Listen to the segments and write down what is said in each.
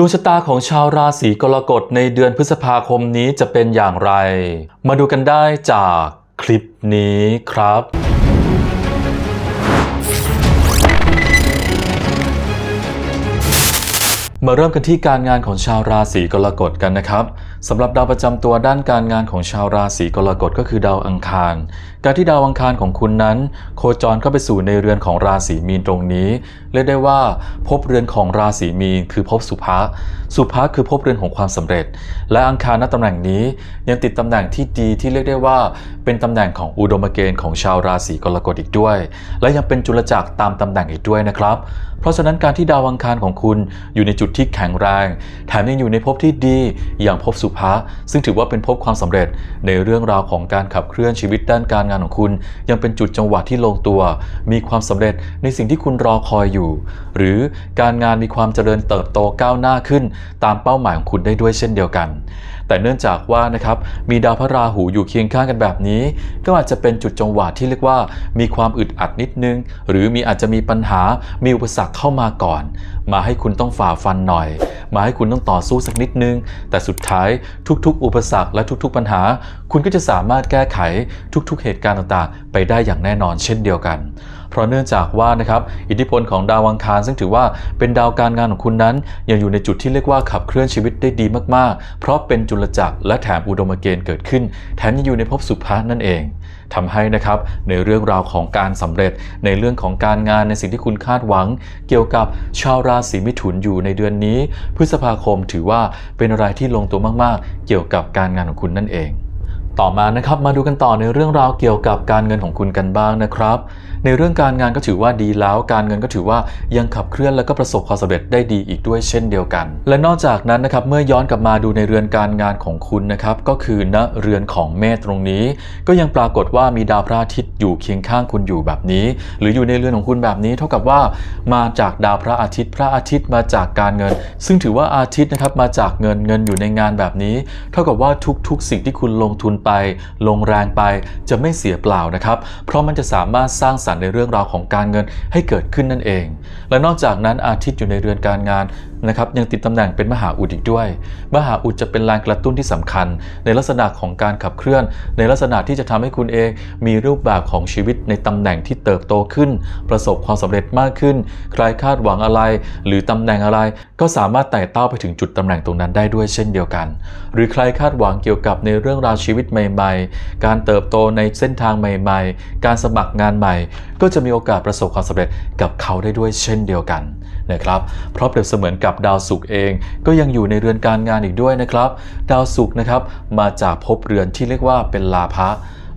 ดวงชะตาของชาวราศีกรกฎในเดือนพฤษภาคมนี้จะเป็นอย่างไร มาดูกันได้จากคลิปนี้ครับ มาเริ่มกันที่การงานของชาวราศีกรกฎกันนะครับ สำหรับดาวประจำตัวด้านการงานของชาวราศีกรกฎก็คือดาวอังคาร การที่ดาวอังคารของคุณนั้น โคจรเข้าไปสู่ในเรือนของราศีมีนตรงนี้ เรียกได้ว่า พบเรือนของราศีมีนคือพบสุภะสุภะคือภพเรือนของความสำเร็จ และอังคารณตำแหน่งนี้ยังติดตำแหน่งที่ดีที่เรียกได้ว่า เป็นตำแหน่งของอุดมเกณฑ์ของชาวราศีกรกฎอีกด้วย และยังเป็นจุลจักรตามตำแหน่งอีกด้วยนะครับ เพราะฉะนั้นการที่ดาวอังคารของคุณอยู่ในจุดที่แข็งแรง แถมยังอยู่ในภพที่ดีอย่างภพสุภะซึ่งถือว่าเป็นภพความสำเร็จในเรื่องราวของการขับเคลื่อนชีวิตด้านการงานของคุณ ยังเป็นจุดจังหวะที่ลงตัว มีความสำเร็จในสิ่งที่คุณรอคอยอยู่ หรือการงานมีความเจริญเติบโตก้าวหน้าขึ้นตามเป้าหมายของคุณได้ด้วยเช่นเดียวกัน แต่เนื่องจากว่านะครับมีดาวพระราหูอยู่เคียงข้างกันแบบนี้ ก็อาจจะเป็นจุดจังหวะที่เรียกว่า มีความอึดอัดนิดนึง หรือมีอาจจะมีปัญหามีอุปสรรคเข้ามาก่อน มาให้คุณต้องฝ่าฟันหน่อย มาให้คุณต้องต่อสู้สักนิดนึง แต่สุดท้ายทุกๆ อุปสรรคและทุกๆ ปัญหา คุณก็จะสามารถแก้ไขทุกๆ เหตุการณ์ต่างๆ ไปได้อย่างแน่นอนเช่นเดียวกัน เพราะเนื่องจากว่านะครับอิทธิพลของดาวอังคารซึ่งถือว่าเป็นดาวการงานของคุณนั้น ยังอยู่ในจุดที่เรียกว่าขับเคลื่อนชีวิตได้ดีมากๆ เพราะเป็นจุลจักรและแถมอุดมเกณฑ์เกิดขึ้น แถมยังอยู่ในภพสุภานั่นเองทำให้นะครับในเรื่องราวของการสำเร็จในเรื่องของการงานในสิ่งที่คุณคาดหวัง เกี่ยวกับชาวราศีมิถุนอยู่ในเดือนนี้ พฤษภาคมถือว่าเป็นอะไรที่ลงตัวมากๆ เกี่ยวกับการงานของคุณนั่นเอง ต่อมานะครับมาดูกันต่อในเรื่องราวเกี่ยวกับการเงินของคุณกันบ้างนะครับ ในเรื่องการงานก็ถือว่าดีแล้ว การเงินก็ถือว่ายังขับเคลื่อนและก็ประสบความสำเร็จได้ดีอีกด้วยเช่นเดียวกัน และนอกจากนั้นนะครับเมื่อย้อนกลับมาดูในเรือนการงานของคุณนะครับก็คือณเรือนของเมษตรงนี้ ก็ยังปรากฏว่ามีดาวพระอาทิตย์อยู่เคียงข้างคุณอยู่แบบนี้ หรืออยู่ในเรือนของคุณแบบนี้ เท่ากับว่ามาจากดาวพระอาทิตย์พระอาทิตย์มาจากการเงิน ซึ่งถือว่าอาทิตย์นะครับมาจากเงินเงินอยู่ในงานแบบนี้ เท่ากับว่าทุกๆ สิ่งที่คุณลงทุนไปลงแรงไปจะไม่เสียเปล่านะครับ เพราะมันจะสามารถสร้างสรรค์ในเรื่องราวของการเงินให้เกิดขึ้นนั่นเอง และนอกจากนั้นอาทิตย์อยู่ในเรือนการงานนะครับยังติดตำแหน่งเป็นมหาอุดอีกด้วย มหาอุดจะเป็นแรงกระตุ้นที่สำคัญ ในลักษณะของการขับเคลื่อน ในลักษณะที่จะทำให้คุณเองมีรูปแบบของชีวิตในตำแหน่งที่เติบโตขึ้น ประสบความสำเร็จมากขึ้น ใครคาดหวังอะไร หรือตำแหน่งอะไร ก็สามารถไต่เต้าไปถึงจุดตำแหน่งตรงนั้นได้ด้วยเช่นเดียวกัน หรือใครคาดหวังเกี่ยวกับในเรื่องราวชีวิตใหม่ ๆ การเติบโตในเส้นทางใหม่ ๆ การสมัครงานใหม่ ก็จะมีโอกาสประสบความสำเร็จกับเขาได้ด้วยเช่นเดียวกันนะครับเพราะเปรียบเสมือนกับดาวศุกร์เอง ก็ยังอยู่ในเรือนการงานอีกด้วยนะครับ ดาวศุกร์นะครับมาจากภพเรือนที่เรียกว่าเป็นลาภะ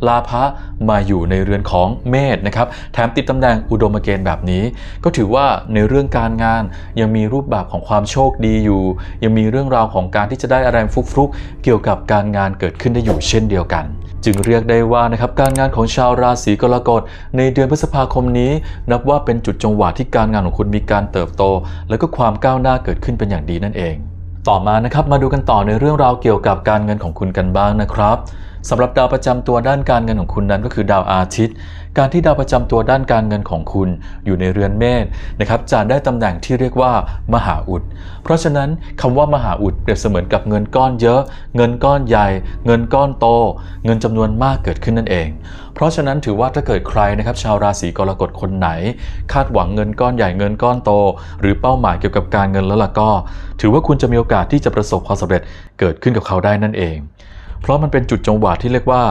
ลาภะมาอยู่ในเรือนของเมษนะครับ แถมติดตำแหน่งอุดมเกณฑ์แบบนี้ ก็ถือว่าในเรื่องการงานยังมีรูปแบบของความโชคดีอยู่ ยังมีเรื่องราวของการที่จะได้อะไรฟุกๆ เกี่ยวกับการงานเกิดขึ้นได้อยู่เช่นเดียวกัน จึงเรียกได้ว่านะครับการงานของชาวราศีกรกฎในเดือนพฤษภาคมนี้ นับว่าเป็นจุดจังหวะที่การงานของคุณมีการเติบโต และก็ความก้าวหน้าเกิดขึ้นเป็นอย่างดีนั่นเอง ต่อมานะครับมาดูกันต่อในเรื่องราวเกี่ยวกับการเงินของคุณกันบ้างนะครับ สำหรับดาวประจำตัวด้านการเงินของคุณนั้นก็คือดาวอาทิตย์ การที่ดาวประจำตัวด้านการเงินของคุณอยู่ในเรือนเมษนะครับจะได้ตำแหน่งที่เรียกว่ามหาอุด เพราะฉะนั้นคำว่ามหาอุดเปรียบเสมือนกับเงินก้อนเยอะ เงินก้อนใหญ่ เงินก้อนโต เงินจำนวนมากเกิดขึ้นนั่นเอง เพราะฉะนั้นถือว่าถ้าเกิดใครนะครับชาวราศีกรกฎคนไหน คาดหวังเงินก้อนใหญ่เงินก้อนโต หรือเป้าหมายเกี่ยวกับการเงินแล้วล่ะก็ ถือว่าคุณจะมีโอกาสที่จะประสบความสำเร็จเกิดขึ้นกับเขาได้นั่นเอง เพราะมันเป็นจุดจังหวะที่เรียกว่า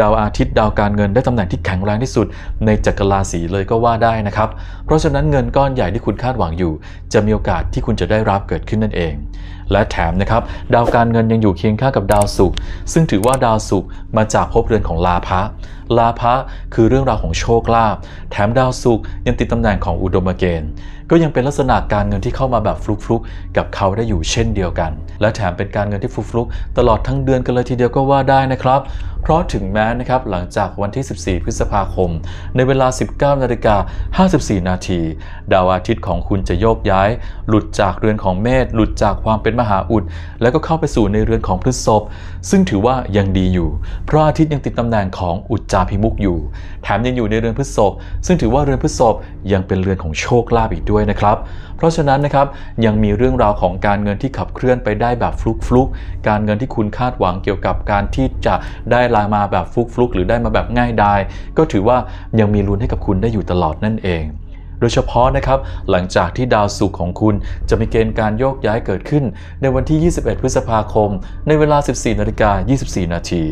ดาวอาทิตย์ดาวการเงินได้ตำแหน่งที่แข็งแรงที่สุด ในจักรราศีเลยก็ว่าได้นะครับ เพราะฉะนั้นเงินก้อนใหญ่ที่คุณคาดหวังอยู่ จะมีโอกาสที่คุณจะได้รับเกิดขึ้นนั่นเอง และแถมนะครับดาวการเงินยังอยู่เคียงข้างกับดาวศุกร์ซึ่งถือว่าดาวศุกร์มาจากภพเรือนของลาภะลาภะคือเรื่องราวของโชคลาภแถมดาวศุกร์ยังติดตำแหน่งของอุดมเกณฑ์ ก็ยังเป็นลักษณะการเงินที่เข้ามาแบบฟลุกๆ กับเขาได้อยู่เช่นเดียวกัน และแถมเป็นการเงินที่ฟลุกๆ ตลอดทั้งเดือนกันเลยทีเดียวก็ว่าได้นะครับ เพราะถึงแม้นะครับหลังจากวันที่ 14 พฤษภาคม ในเวลา 19นาฬิกา54 นาทีดาวอาทิตย์ของคุณจะโยกย้าย หลุดจากเรือนของเมษหลุดจากความเป็นมหาอุด แล้วก็เข้าไปสู่ในเรือนของพฤษภซึ่งถือว่ายังดีอยู่ เพราะอาทิตย์ยังติดตำแหน่งของอุจจาพิมุกอยู่ แถมยังอยู่ในเรือนพฤษภซึ่งถือว่าเรือนพฤษภยังเป็นเรือนของโชคลาภอีกด้วยนะครับ เพราะฉะนั้นนะครับยังมีเรื่องราวของการเงินที่ขับเคลื่อนไปได้แบบฟลุกฟลุกการเงินที่คุณคาดหวังเกี่ยวกับการที่จะได้ลามาแบบฟลุกฟลุกหรือได้มาแบบง่ายดายก็ถือว่ายังมีลุ้นให้กับคุณได้อยู่ตลอดนั่นเอง โดยเฉพาะนะครับหลังจากที่ดาวศุกร์ของคุณจะมีเกณฑ์การโยกย้ายเกิดขึ้น ในวันที่ 21 พฤษภาคม ในเวลา 14นาฬิกา24 นาที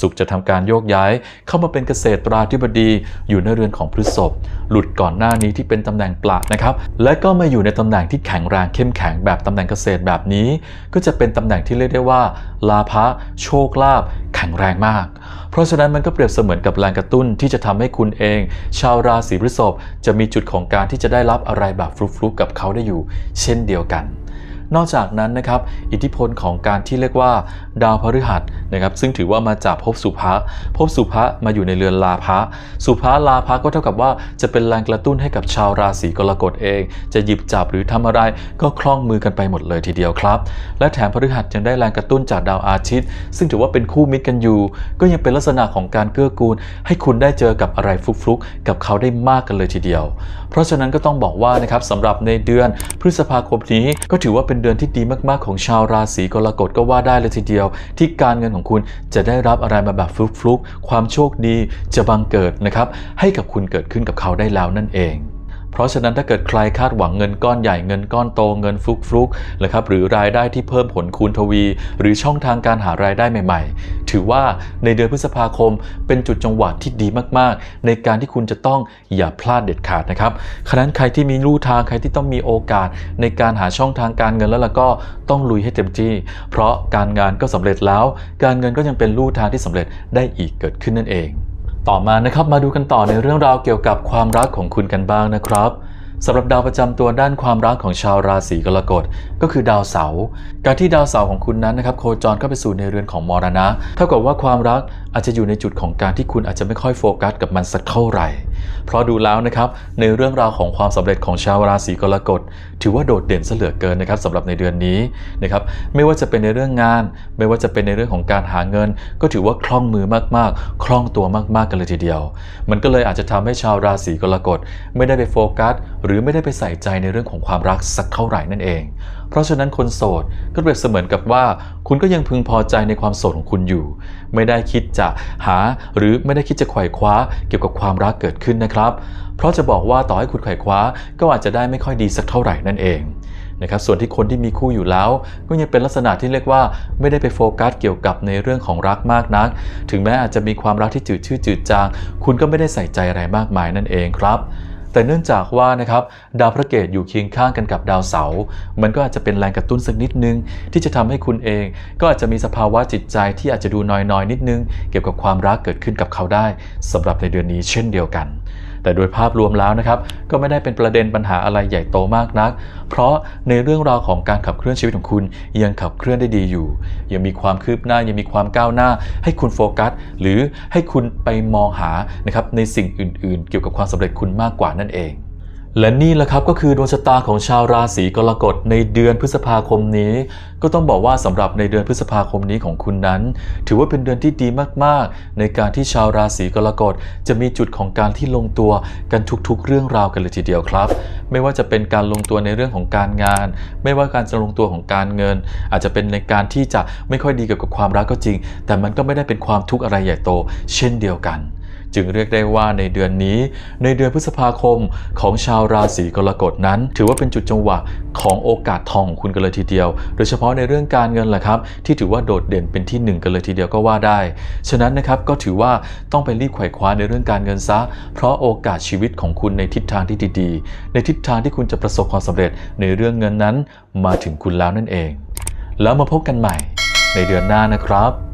ศุกร์จะทำการโยกย้ายเข้ามาเป็นเกษตราธิบดีอยู่ในเรือนของพฤษภหลุดก่อนหน้านี้ที่เป็นตำแหน่งปละนะครับและก็มาอยู่ในตำแหน่งที่แข็งแรงเข้มแข็งแบบตำแหน่งเกษตรแบบนี้ ก็จะเป็นตำแหน่งที่เรียกได้ว่าลาภะโชคลาภแข็งแรงมาก เพราะฉะนั้นมันก็เปรียบเสมือนกับแรงกระตุ้นที่จะทำให้คุณเอง ชาวราศีพฤษภจะมีจุดของการที่จะได้รับอะไรแบบฟลุกๆกับเขาได้อยู่ เช่นเดียวกัน นอกจากนั้นนะครับอิทธิพลของการที่เรียกว่าดาวพฤหัสนะครับซึ่งถือว่ามาจากภพสุภะภพสุภะมาอยู่ในเรือนลาภะสุภะลาภะก็เท่ากับว่าจะเป็นแรงกระตุ้นให้กับชาวราศีกรกฎเอง จะหยิบจับหรือทำอะไรก็คล่องมือกันไปหมดเลยทีเดียวครับ และแถมพฤหัสยังได้แรงกระตุ้นจากดาวอาทิตย์ ซึ่งถือว่าเป็นคู่มิตรกันอยู่ ก็ยังเป็นลักษณะของการเกื้อกูล ให้คุณได้เจอกับอะไรฟลุกๆ กับเขาได้มากกันเลยทีเดียว เพราะฉะนั้นก็ต้องบอกว่านะครับสำหรับในเดือนพฤษภาคมนี้ก็ถือว่าเป็นเดือนที่ดีมากๆของชาวราศีกรกฎก็ว่าได้เลยทีเดียว ที่การเงินของคุณจะได้รับอะไรมาแบบฟลุกๆ ความโชคดีจะบังเกิดนะครับให้กับคุณเกิดขึ้นกับเขาได้แล้วนั่นเอง เพราะฉะนั้นถ้าเกิดใครคาดหวังเงินก้อนใหญ่เงินก้อนโตเงินฟลุกฟุกๆนะครับหรือรายได้ที่เพิ่มผลคูณทวี หรือช่องทางการหารายได้ใหม่ ๆ ถือว่าในเดือนพฤษภาคมเป็นจุดจังหวะที่ดีมากๆ ในการที่คุณจะต้องอย่าพลาดเด็ดขาดนะครับฉะนั้นใครที่มีลู่ทางใครที่ต้องมีโอกาส ในการหาช่องทางการเงินแล้วล่ะก็ต้องลุยให้เต็มที่ เพราะการงานก็สำเร็จแล้ว การเงินก็ยังเป็นลู่ทางที่สำเร็จได้อีกเกิดขึ้นนั่นเอง ต่อมานะครับมาดูกันต่อในเรื่องราวเกี่ยวกับความรักของคุณกันบ้างนะครับสำหรับดาวประจำตัวด้านความรักของชาวราศีกรกฎก็คือดาวเสาร์การที่ดาวเสาร์ของคุณนั้นนะครับโคจรเข้าไปสู่ในเรือนของมรณะ เท่ากับว่าความรักอาจจะอยู่ในจุดของการที่คุณอาจจะไม่ค่อยโฟกัสกับมันสักเท่าไหร่ เพราะดูแล้วนะครับในเรื่องราวของความสำเร็จของชาวราศีกรกฎ ถือว่าโดดเด่นเสเหลือเกินนะครับสำหรับในเดือนนี้นะครับไม่ว่าจะเป็นในเรื่องงาน ไม่ว่าจะเป็นในเรื่องของการหาเงิน ก็ถือว่าคล่องมือมากๆ คล่องตัวมากๆกันเลยทีเดียว มันก็เลยอาจจะทำให้ชาวราศีกรกฎ ไม่ได้ไปโฟกัส หรือไม่ได้ไปใส่ใจในเรื่องของความรักสักเท่าไหร่นั่นเองเพราะฉะนั้นคนโสดก็เปรียบเสมือนกับว่า คุณก็ยังพึงพอใจในความโสดของคุณอยู่ ไม่ได้คิดจะหาหรือไม่ได้คิดจะไขว่คว้าเกี่ยวกับความรักเกิดขึ้นนะครับ เพราะจะบอกว่าต่อให้คุณไขว่คว้าก็อาจจะได้ไม่ค่อยดีสักเท่าไหร่นั่นเองนะครับส่วนที่คนที่มีคู่อยู่แล้ว ก็ยังเป็นลักษณะที่เรียกว่าไม่ได้ไปโฟกัสเกี่ยวกับในเรื่องของรักมากนัก ถึงแม้อาจจะมีความรักที่จืดชืดจืดจาง คุณก็ไม่ได้ใส่ใจอะไรมากมายนั่นเองครับ แต่เนื่องจากว่านะครับดาวพระเกตอยู่เคียงข้างกันกับดาวเสาร์มันก็อาจจะเป็นแรงกระตุ้นสักนิดนึง ที่จะทำให้คุณเอง ก็อาจจะมีสภาวะจิตใจที่อาจจะดูน้อยๆนิดนึง เกี่ยวกับความรักเกิดขึ้นกับเขาได้สำหรับในเดือนนี้เช่นเดียวกัน แต่โดยภาพรวมแล้วนะครับ ก็ไม่ได้เป็นประเด็นปัญหาอะไรใหญ่โตมากนัก เพราะในเรื่องราวของการขับเคลื่อนชีวิตของคุณ ยังขับเคลื่อนได้ดีอยู่ ยังมีความคืบหน้ายังมีความก้าวหน้า ให้คุณโฟกัส หรือให้คุณไปมองหานะครับในสิ่งอื่น ๆ เกี่ยวกับความสำเร็จคุณมากกว่านั่นเอง และนี่แหละครับก็คือดวงชะตาของชาวราศีกรกฎในเดือนพฤษภาคมนี้ ก็ต้องบอกว่าสำหรับในเดือนพฤษภาคมนี้ของคุณนั้น ถือว่าเป็นเดือนที่ดีมากๆ ในการที่ชาวราศีกรกฎจะมีจุดของการที่ลงตัวกันทุกๆ เรื่องราวกันเลยทีเดียวครับ ไม่ว่าจะเป็นการลงตัวในเรื่องของการงาน ไม่ว่าการจะลงตัวของการเงิน อาจจะเป็นในการที่จะไม่ค่อยดีเกี่ยวกับความรักก็จริง แต่มันก็ไม่ได้เป็นความทุกข์อะไรใหญ่โต เช่นเดียวกัน จึงเรียกได้ว่าในเดือนนี้ ในเดือนพฤษภาคมของชาวราศีกรกฎนั้น ถือว่าเป็นจุดจังหวะของโอกาสทองของคุณกันเลยทีเดียว โดยเฉพาะในเรื่องการเงินแหละครับ ที่ถือว่าโดดเด่นเป็นที่หนึ่งกันเลยทีเดียวก็ว่าได้ ฉะนั้นนะครับก็ถือว่าต้องไปรีบไขว่คว้าในเรื่องการเงินซะ เพราะโอกาสชีวิตของคุณในทิศทางที่ดีๆ ในทิศทางที่คุณจะประสบความสำเร็จในเรื่องเงินนั้น มาถึงคุณแล้วนั่นเอง แล้วมาพบกันใหม่ในเดือนหน้านะครับ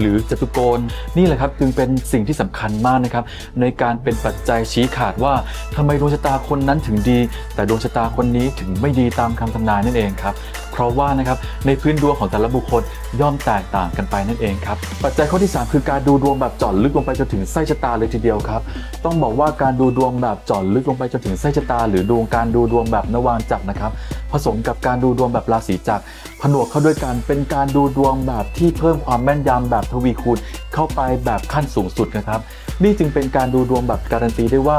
หรือจตุโกณนี่แหละครับจึงเป็นสิ่งที่สำคัญมากนะครับในการเป็นปัจจัยชี้ขาดว่าทำไมดวงชะตาคนนั้นถึงดี แต่ดวงชะตาคนนี้ถึงไม่ดีตามคำทำนายนั่นเองครับเพราะว่านะครับในพื้นดวงของแต่ละบุคคลย่อมแตกต่างกันไปนั่นเองครับปัจจัยข้อที่ 3 คือการดูดวงแบบเจาะลึกลงไปจนถึงไส้ชะตาเลยทีเดียวครับ ต้องบอกว่าการดูดวงแบบเจาะลึกลงไปจนถึงไส้ชะตา หรือดวงการดูดวงแบบนวางจักรนะครับ ผสมกับการดูดวงแบบราศีจักรผนวกเข้าด้วยกันเป็นการดูดวงแบบที่เพิ่มความแม่นยำแบบทวีคูณเข้าไปแบบขั้นสูงสุดนะครับ นี่จึงเป็นการดูดวงแบบการันตีได้ว่า